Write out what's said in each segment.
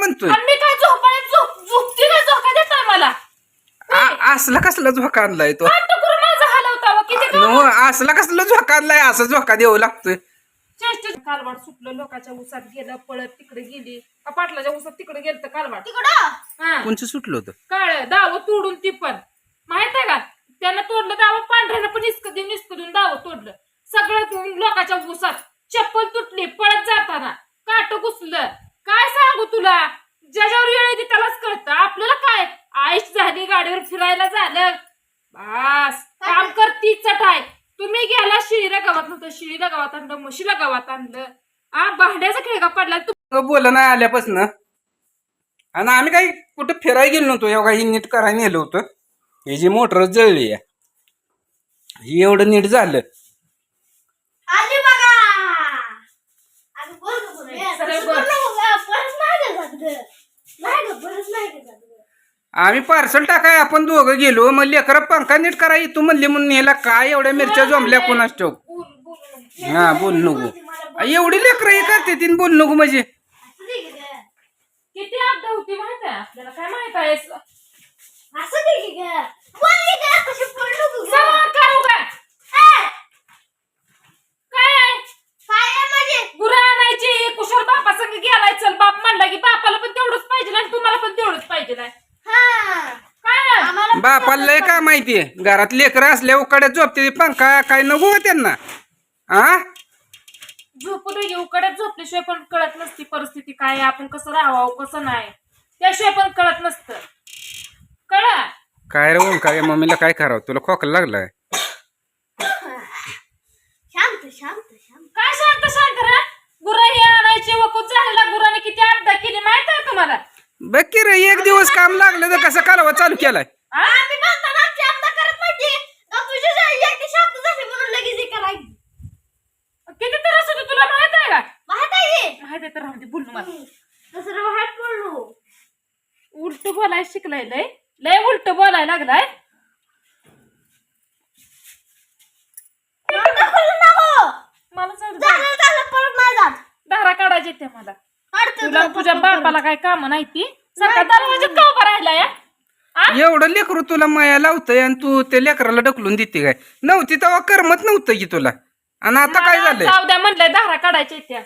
म्हणतोय? आणि मी काय झोपाळ्यात झोप झोपती काय झोका देताय मला? आ- असला कसला झोका आणलाय तो? माझा हलवता व किती नो असला कसला झोका आणलाय? असा झोका द्यावं लागतोय. चेष्ट कालवाड सुटलं लोकांच्या उसात गेलं पळत तिकडे गेली. का पाटलाच्या उसात तिकडे गेलं तर कालवाड तिकडं? हा. कोणचं सुटलं होतं? काळ दाव तोडून ती पण. माहीत आहे का? त्यानं तोडलं दाव पांढऱ्यानं पण इस्क देऊन इस्क देऊन दाव तोडलं. सगळं लोकांच्या उसात चप्पल तुटली पळत जाताना. काट घुसलं. काय सांगू तुला? ज्याच्यावर वेळ येते त्यालाच कळतं. आपल्याला काय? आईश झाली गाडीवर फिरायला झालं. बस. काम करती चटाय तुम्ही गेला शिळीला गावात नव्हतं. शिळीला गावात आणलं म्हशीला गावात आणलं. आ भांड्याचा खेळगा पडला. तू बोल नाही आल्यापासून. आणि आम्ही काही कुठं फिरायला गेलो नव्हतो. एवढा ही नीट करायला नेलं होतं. ही जी मोटर जळली आहे ही एवढं नीट झालं. आली बघा. बोल सरळ बोल. आम्ही पार्सल टाकाय आपण दोघं गेलो मग लेकरं पंखा नीट कराय तू म्हणली म्हणून ह्याला काय एवढ्या मिरच्या जमल्या कोणाच ठेव हा बोल नको एवढी लेकरं हे करते तीन बोल नको म्हणजे. किती होती माहीत आहे आपल्याला काय माहीत आहे असं दे की गं. बोल की गं, कशी बोल नको गं. सवाल करू का ए, काय आहे? काय आहे म्हणजे? गुरं आणायची कुशल बापा संग गेलाय चल बाप म्हणला की बापाला पण तेवढंच पाहिजे आणि तुम्हाला पण तेवढंच पाहिजे नाही हा. काय आहे? आम्हाला पण बापाला लय काय माहितीये घरात लेकरं असल्या उकाड्यात झोपते ती. पंखा काय नको हो त्यांना. आ? झोपू दे उकड्यात झोपल्याशिवाय पण कळत नसती परिस्थिती काय आहे, आपण कसं राहावं कसं नाही. त्याशिवाय पण कळत नसतं. कळा काय रे ओंकार मम्मीला काय करावं? तुला खोकला लागलाय. शांत शांत शांत. काय शांत शांत रा? गुरं हे आणायची वकूत झालेला गुराने किती केली माहीत आहे तुम्हाला? बघ की रे एक दिवस काम लागलं तर कसं कालवा चालू केलाय आ? आम्ही म्हणताना आमची आमदा करत नव्हती का तुझी जा- एकटी शांत झाली म्हणून लगेच हे करायची किती त्रास होतो तुला माहीत आहे का माहीत आहे तर राहू दे बोलू मला. दुसरं बाहेर पडलो उलट बोलाय शिकलाय लय. लय उलट बोलाय लागलाय. मला झालं झालं दारा काढायचे ते मला. तुला तुझ्या बापाला काय काम नाही ती? सारखा दरवाजात का उभा राहिला या? आ? एवढं लेकरू तुला माया लावतंय आणि तू त्या लेकराला ढकलून देते काय? नव्हती तेव्हा करमत नव्हतं की तुला. आणि आता काय झालंय? जाऊ द्या म्हणलंय दारा काढायच्या त्या.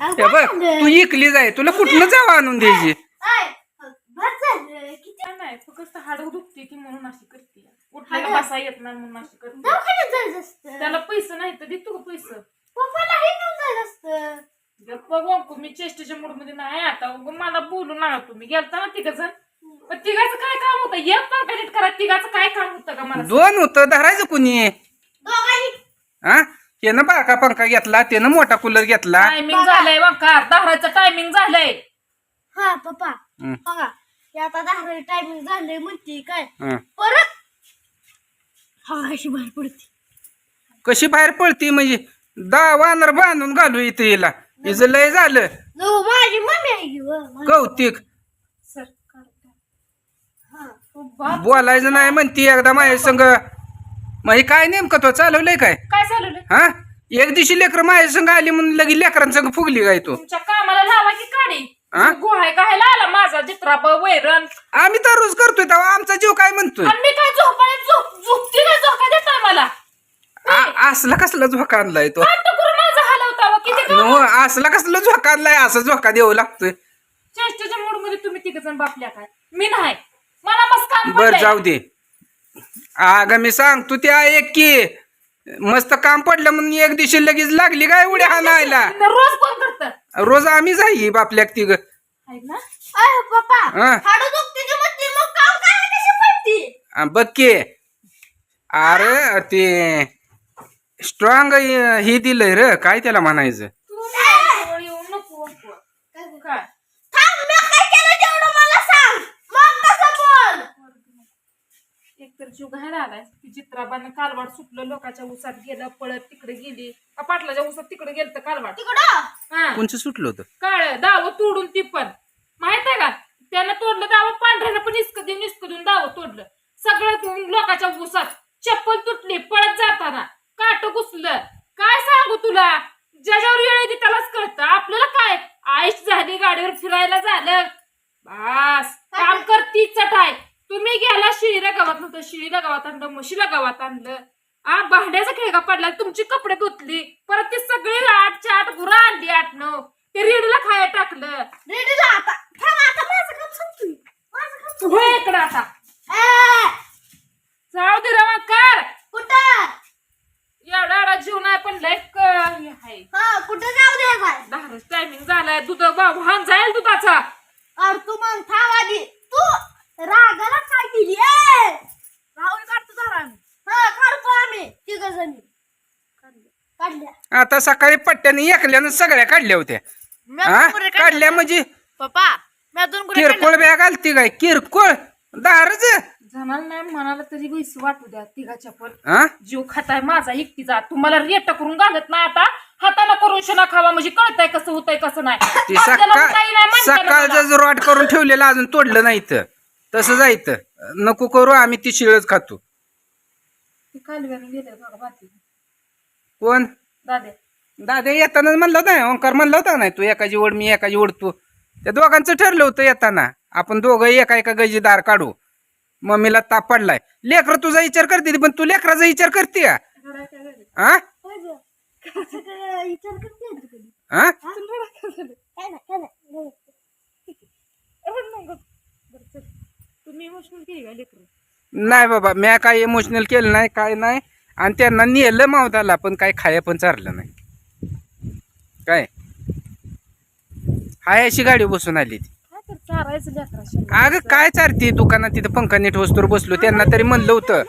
हे बघ? तू इकली जाय तुला कुठनं जावं आणून द्यायची? काय? नाही फक्त हाड दुखते की म्हणून अशी करते. उठल्याला बसा येत नाही म्हणून अशी करते. त्याला पैसे नाही तर देतो का पैसे. हे गप्पा बघू मी चेष्टेच्या मूडमध्ये नाही आता. उगा मला बोलू नका तुम्ही. गेलता ना तिघ जण पण तिघाचं काय काम होतं? एक पण करा तिघाचं काय काम होतं का मला दोन होतं धरायचं कुणी? दोघांनी. हा त्यानं बारका पंखा घेतला त्यानं मोठा कूलर घेतला. टायमिंग झालंय वंकार दहाचं टायमिंग झालंय. हा पप्पा हं, बघा हे आता दहा टायमिंग झालंय म्हणते काय? हं. परत? हा अशी बाहेर पडते. कशी बाहेर पडती? म्हणजे दहा वानर बांधून घालू इथे हिला. हिचं लय झालं. माझी मम्मी आहे की व, माझी- कौतिक. हा. बोलायचं नाही म्हणती एकदा माझ्या संग मग हे काय नेमकं तो चालवलंय काय? काय चालवलं हा? एक दिवशी लेकर माझ्या संग आली म्हणून लगी लेकरांसंग फुगली काय तू? तुमच्या कामाला लावा की काढी. हा? गुहाय गायला आला माझा वैरण. आम्ही तर रोज करतोय तेव्हा आमचा जीव काय म्हणतोय? आणि मी काय झोपाळ्यात झोप झोपती काय झोका देताय मला. आ- असला कसला झोका आणलाय तो? काट करून माझा हलवता व किती काम नो असला कसला झोका आणलाय असा झोका द्यावं लागतोय. चेष्टेच्या मूडमध्ये तुम्ही तिघ जण बापल्या काय? मी नाही. मला बर. जाऊ दे. अगं मी सांगतो ते ऐक की मस्त काम पडलं म्हणून एक दिवशी लगेच लागली काय उड्या हाणायला न रोज कोण करत. रोज आम्ही जाई बापल्या तिघ. ना? अय पप्पा हा. हाडं दुखते ते म्हणते मग काम काय कशी पडते? बघ की. अरे ते स्ट्रॉंग हे दिलंय र काय त्याला म्हणायचं तू जवळ येऊ नको नको. काय थांब मी काय केलं तेवढं मला सांग मग कसं बोल एक तर जीव घायला आलाय ती चित्राबानं कालवाड सुटलं लोकांच्या उसात गेलं पळत तिकडे गेली. का पाटलाच्या उसात तिकडे गेलं तर कालवाड तिकडं? हा. कोणचं सुटलं होतं? काळ दाव तोडून ती पण. माहीत आहे का? त्यानं तोडलं दाव पांढऱ्यानं पण इस्क देऊन इस्क देऊन दाव तोडलं. सगळं लोकांच्या उसात. चप्पल तुटली पळत जाताना काट घुसलं काय सांगू तुला ज्याच्यावर वेळ येते त्यालाच कळतं आपल्याला काय आईश झाली गाडीवर फिरायला झालं बस काम करती चटाय तुम्ही गेला शिळीला गावात नव्हतं शिळीला गावात आणलं म्हशीला गावात आणलं. आ भांड्याचा खेळगा पडला तुमची कपडे धुतली. परत ते सगळे आठच्या आठ गुरं आणली आठ नऊ ते रेडीला खाया टाकलं. रेडीला आता. थांब आता माझं काम सांगतोय माझं काम तू होय इकडं आता. जाऊ दे रवा कर. कुठं? एवढा एवढा जीव नाही पण लय क- हे आहे. हा कुठं जाऊ दे दहाच टायमिंग झालाय दूध वाहन जाईल दुधाचा. अरे तू मग थांब आधी. तू रागाला काय केली ए राहुल काढतो जरा आम्ही हा काढतो तिघ काढल्या. आता सकाळी पट्ट्याने एकल्यानं सगळ्या काढल्या होत्या. हा? काढल्या म्हणजे? पप्पा मी दोन गुरे किरकोळ बॅग आलती काय? किरकोळ? दारच? जणाला नाही म्हणाला तरी बैस वाटू द्या तिघाच्या पण. हा? जीव खाताय माझा एकटीचा. तुम्हाला रेट करून घालत नाही आता. हाताने करून शना खावा म्हणजे कळतंय कसं होतंय कसं नाही. ते आपल्याला सकाळ काही नाही म्हणताना सकाळचं मला. जो रॉट करून ठेवलेलं अजून तोडलं नाही तर तसं जायचं. नको करू आम्ही ती शिळच खातो. ते कालव्याने गेले बघा बाकी कोण? दाद्या दादा येताना म्हणलं होता ओंकार म्हणलं होता नाही तू एकाची ओढ मी एकाची ओढ तू. त्या दोघांचं ठरलं होतं येताना. आपण दोघं एका एका गैजी दार काढू. मम्मीला ताप पडलाय. लेकर तुझा विचार करते पण तू लेकराचा विचार करते का हा? ना. हा? तुम्ही इमोशनल केली का लेकरू? नाही बाबा म्या काय इमोशनल केलं नाही काय नाही. आणि त्यांना नेलं मावताला पण काय खाया पण चारलं नाही. काय? हाय अशी गाडी बसून आली ती. अगं काय चारती? दुकानात तिथं पंखा नीट वस्तूवर बसलो त्यांना तरी म्हणलं होतं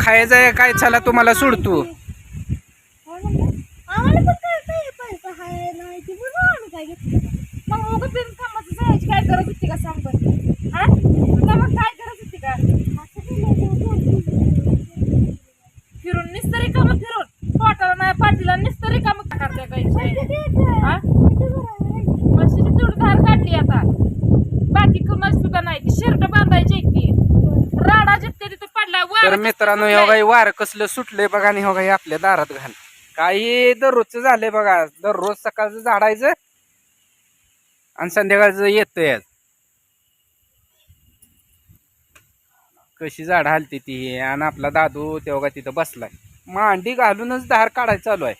खायचं काय चला तुम्हाला सोडतो. काय? आम्हाला पण काय काय पैसा हाय नाही फिरून निस्तरी काम फिरून. पोटाला नाही पाठीला निस्तरी काम करते हा? म्हशीची काढली आता. बाकी कुणाच सुद्धा नाही. ती शर्ट बांधायची ती राडा जिथे तिथे पडला तर मित्रांनो हे काही वार कसलं सुटलंय बघा आणि हे काही आपल्या दारात घाल काही दररोजचं झालंय बघा. दररोज सकाळचं झाडायचं आणि संध्याकाळचं येतंय आज. कशी झाड हालती ती आणि आपला दादू तेव्हा तिथं बसलाय. मांडी घालूनच धार काढायला चालू आहे.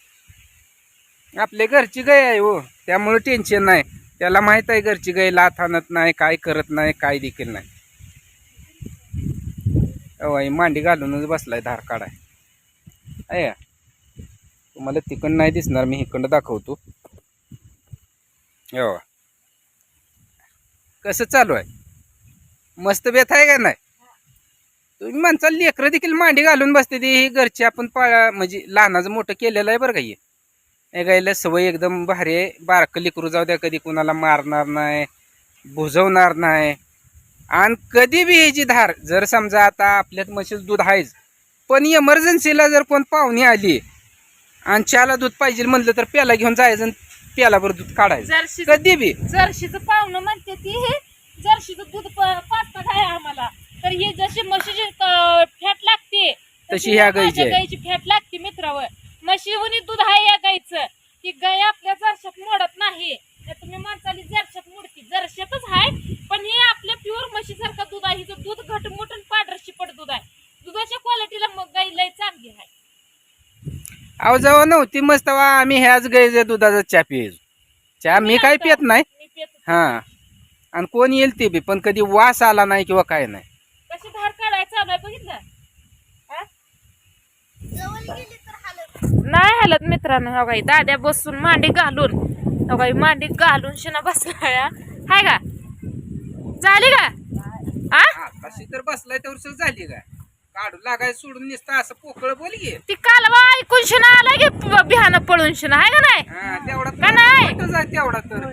आपले घरची गाय आहे हो त्यामुळे टेन्शन नाही. त्याला माहीत आहे घरची गाय लाथ आणत नाही काय करत नाही काय देखील नाही. अहो, मांडी घालूनच बसलाय धार काढाय. आहे तुम्हाला तिकडं नाही दिसणार मी इकडं दाखवतो. हो कसं चालू आहे? मस्त बेत आहे का नाही? तुम्ही म्हणचाल लेकरं देखील मांडी घालून बसते ती. ही घरची आपण पाळा म्हणजे लहानाचं मोठं केलेलं आहे बरं का हे. गायला सवय एकदम भारी आहे. बारकं लेकरू जाऊ द्या कधी कुणाला मारणार नाही भुजवणार नाही. आणि कधी बी ह्याची धार जर समजा आता आपल्यात म्हशीचं दूध आहेच पण इमर्जन्सीला जर कोण पाहुणी आली आणि चहाला दूध पाहिजे म्हणलं तर प्याला घेऊन जायचं आणि प्यालाभर दूध काढायचं. जर्शी कधी बी. जर्शीचं पाहुणं म्हणते ती हे जर्शीचं दूध प- काय आम्हाला. तर ही जशी म्हशीची क- फॅट लागते तशी ह्या गाईची आहे. गाईची फॅट लागते मित्रावर म्हशीहुनी दूध आहे या गाईचं. ती गाय आपल्या जरशात मोडत नाही. तर तुम्ही माणसाली जरशात मोडती. जरशातच आहे पण हे आपल्या प्युअर म्हशीसारखं दूध आहे. हिचं दूध घटमुट आणि पांढरं शिपट दूध आहे. दुधाच्या क्वालिटीला मग गाई लय चांगली आहे. अहो जेव्हा नव्हती मस्त वा आम्ही ह्याच गाईच्या दुधाचा चहा पियायचो चहा मी काय पित नाही. मी पेत होते. हा आणि कोण येईल ते बी पण कधी वास आला नाही किंवा काय नाही कशी धार काढायचं चालू आहे बघितलं हा? जवळ गेली तर हालत नाही हालत मित्रांनो हो काही दाद्या बसून मांडी घालून. हो काही मांडी घालून शिना बसला हाय का? झाली का? आ? हा, तशी तर बसलाय तर झाली काय काढू लागाय सोडून नुसतं असं पोकळ बोल ती कालवा ऐकून शिना आला की बिहान पळून शिना. हाय का नाही? हा तेवढा का नाही? तेवढा तर.